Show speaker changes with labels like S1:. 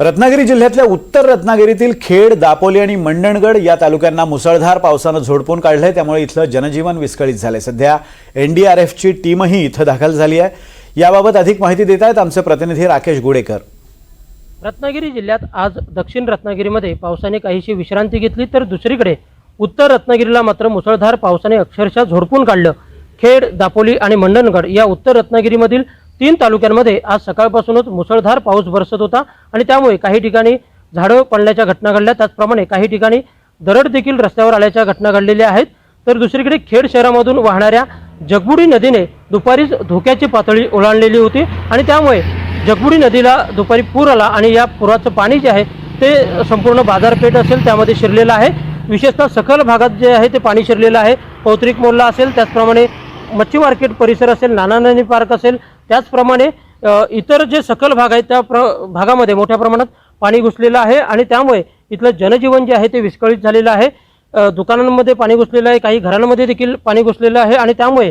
S1: रत्नागिरी जिल्ह्यातल्या उत्तर रत्नागिरीतील खेड दापोली आणि मंडणगड या तालुक्यांना मुसळधार पावसानं झोडपून काढलंय. त्यामुळे इथलं जनजीवन विस्कळीत झालंय. सध्या एनडीआरएफची टीमही इथं दाखल झाली आहे. याबाबत अधिक माहिती देत आहेत आमचे प्रतिनिधी राकेश गुडेकर.
S2: रत्नागिरी जिल्ह्यात आज दक्षिण रत्नागिरीमध्ये पावसाने काहीशी विश्रांती घेतली तर दुसरीकडे उत्तर रत्नागिरीला मात्र मुसळधार पावसाने अक्षरशः झोडपून काढलं. खेड दापोली आणि मंडणगड या उत्तर रत्नागिरीमधील तीन तालुक्यांमध्ये आज सकाळपासूनच मुसळधार पाऊस बरसत होता आणि त्यामुळे काही ठिकाणी झाडं पडल्याच्या घटना घडल्या. त्याचप्रमाणे काही ठिकाणी दरड देखील रस्त्यावर आल्याच्या घटना घडलेल्या आहेत. तर दुसरीकडे खेड शहरामधून वाहणाऱ्या जगबुडी नदीने दुपारीच धोक्याची पातळी ओलांडलेली होती आणि त्यामुळे जगबुडी नदीला दुपारी पूर आला आणि या पुराचं पाणी जे आहे ते संपूर्ण बाजारपेठ असेल त्यामध्ये शिरलेलं आहे. विशेषतः सखल भागात जे आहे ते पाणी शिरलेलं आहे. पौत्रिक मोल्ला असेल त्याचप्रमाणे मच्छी मार्केट परिसर असेल नानानंदी पार्क असेल त्याचप्रमाणे इतर जे सकल भाग आहेत त्या प्र भागामध्ये मोठ्या प्रमाणात पाणी घुसलेलं आहे आणि त्यामुळे इथलं जनजीवन जे आहे ते विस्कळीत झालेलं आहे. दुकानांमध्ये पाणी घुसलेलं आहे काही घरांमध्ये देखील पाणी घुसलेलं आहे आणि त्यामुळे